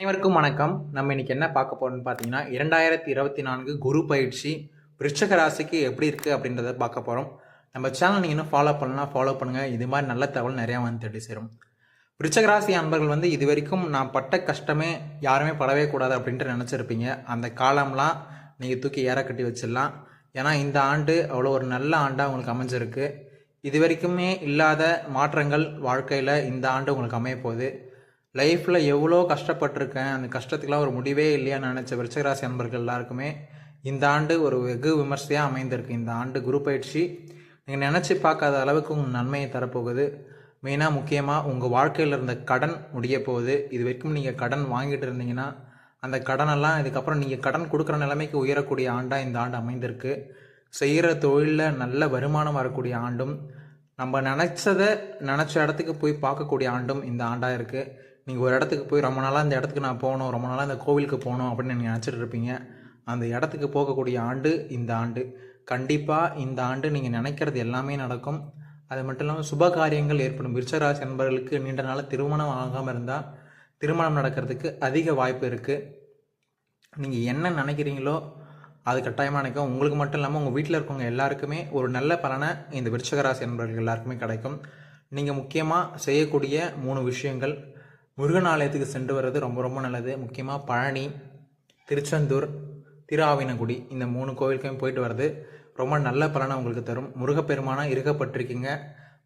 அனைவருக்கும் வணக்கம். நம்ம இன்னைக்கு என்ன பார்க்க போறோம்னு பார்த்தீங்கன்னா இரண்டாயிரத்தி இருபத்தி நான்கு குரு பயிற்சி விருச்சக ராசிக்கு எப்படி இருக்குது அப்படின்றத பார்க்க போகிறோம் நம்ம சேனல் நீங்கள் இன்னும் ஃபாலோ பண்ணலாம் ஃபாலோ பண்ணுங்கள் இது மாதிரி நல்ல தகவல் நிறையா வந்து தேடி சேரும். விருச்சக ராசி அன்பர்கள் வந்து இது வரைக்கும் நான் பட்ட கஷ்டமே யாருமே படவே கூடாது அப்படின்ட்டு நினச்சிருப்பீங்க. அந்த காலம்லாம் நீங்கள் தூக்கி ஏற கட்டி வச்சிடலாம். ஏன்னா இந்த ஆண்டு அவ்வளோ ஒரு நல்ல ஆண்டாக உங்களுக்கு அமைஞ்சிருக்கு. இது வரைக்குமே இல்லாத மாற்றங்கள் வாழ்க்கையில் இந்த ஆண்டு உங்களுக்கு அமைய போகுது லைஃப்பில் எவ்வளோ கஷ்டப்பட்டிருக்கேன் அந்த கஷ்டத்துக்கெலாம் ஒரு முடிவே இல்லையான்னு நினச்ச விருச்சகராசி நண்பர்கள் எல்லாருக்குமே இந்த ஆண்டு ஒரு வெகு விமர்சையாக அமைந்திருக்கு. இந்த ஆண்டு குரு பயிற்சி நீங்கள் நினச்சி பார்க்காத அளவுக்கு உங்கள் நன்மையை தரப்போகுது. மெயினாக முக்கியமாக உங்கள் வாழ்க்கையில் இருந்த கடன் முடிய போகுது. இது வரைக்கும் நீங்கள் கடன் வாங்கிட்டு இருந்தீங்கன்னா அந்த கடனெல்லாம் இதுக்கப்புறம் நீங்கள் கடன் கொடுக்குற நிலைமைக்கு உயரக்கூடிய ஆண்டாக இந்த ஆண்டு அமைந்திருக்கு. செய்கிற தொழிலில் நல்ல வருமானம் வரக்கூடிய ஆண்டும் நம்ம நினச்சதை நினச்ச இடத்துக்கு போய் பார்க்கக்கூடிய ஆண்டும் இந்த ஆண்டாக இருக்குது நீங்கள் ஒரு இடத்துக்கு போய் ரொம்ப நாளாக இந்த இடத்துக்கு நான் போகணும் ரொம்ப நாளாக இந்த கோவிலுக்கு போகணும் அப்படின்னு நீங்கள் நினச்சிட்டு இருப்பீங்க. அந்த இடத்துக்கு போகக்கூடிய ஆண்டு இந்த ஆண்டு. கண்டிப்பாக இந்த ஆண்டு நீங்கள் நினைக்கிறது எல்லாமே நடக்கும். அது மட்டும் இல்லாமல் சுப காரியங்கள் ஏற்படும். விருச்சராசி நண்பர்களுக்கு நீண்ட நாள் திருமணம் ஆகாமல் இருந்தால் திருமணம் நடக்கிறதுக்கு அதிக வாய்ப்பு இருக்குது நீங்கள் என்ன நினைக்கிறீங்களோ அது கட்டாயமாக நினைக்கும். உங்களுக்கு மட்டும் இல்லாமல் உங்கள் வீட்டில் இருக்கவங்க எல்லாருக்குமே ஒரு நல்ல பலனை இந்த விருச்சகராசி நண்பர்கள் எல்லாருக்குமே கிடைக்கும். நீங்கள் முக்கியமாக செய்யக்கூடிய மூணு விஷயங்கள். முருகன் ஆலயத்துக்கு சென்று வர்றது ரொம்ப ரொம்ப நல்லது. முக்கியமாக பழனி திருச்செந்தூர் திருஆவினங்குடி இந்த மூணு கோவிலுக்கும் போயிட்டு வர்றது ரொம்ப நல்ல பலனை உங்களுக்கு தரும். முருகப்பெருமானா இருக்கப்பட்டிருக்கீங்க.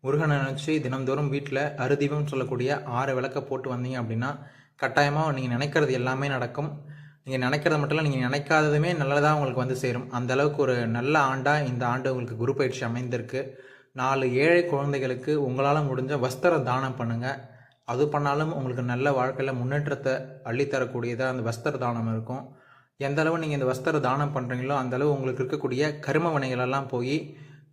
முருகனை நினச்சி தினந்தோறும் வீட்டில் அறுதீபம் சொல்லக்கூடிய ஆறு விளக்க போட்டு வந்தீங்க அப்படின்னா கட்டாயமாக நீங்கள் நினைக்கிறது எல்லாமே நடக்கும். நீங்கள் நினைக்கிறது மட்டும் இல்லை நீங்கள் நினைக்காததுமே நல்லதாக உங்களுக்கு வந்து சேரும். அந்த அளவுக்கு ஒரு நல்ல ஆண்டாக இந்த ஆண்டு உங்களுக்கு குரு பயிற்சி அமைந்திருக்கு. நாலு ஏழை குழந்தைகளுக்கு உங்களால் முடிஞ்ச வஸ்திர தானம் பண்ணுங்கள் அது பண்ணாலும் உங்களுக்கு நல்ல வாழ்க்கையில் முன்னேற்றத்தை அள்ளித்தரக்கூடியதாக அந்த வஸ்திர தானம் இருக்கும். எந்த அளவு நீங்கள் இந்த வஸ்திர தானம் பண்ணுறீங்களோ அந்தளவு உங்களுக்கு இருக்கக்கூடிய கரும வினைகளெல்லாம் போய்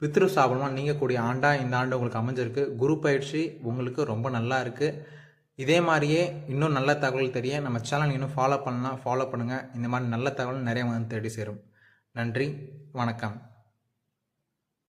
பித்ரு சாபமாக நீங்கக்கூடிய ஆண்டாக இந்த ஆண்டு உங்களுக்கு அமைஞ்சிருக்கு. குரு பயிற்சி உங்களுக்கு ரொம்ப நல்லா இருக்குது இதே மாதிரியே இன்னும் நல்ல தகவல் தெரிய நம்ம சேனல் இன்னும் ஃபாலோ பண்ணலாம். ஃபாலோ பண்ணுங்கள் இந்த மாதிரி நல்ல தகவல் நிறைய வந்து தேடி சேரும். நன்றி. வணக்கம்.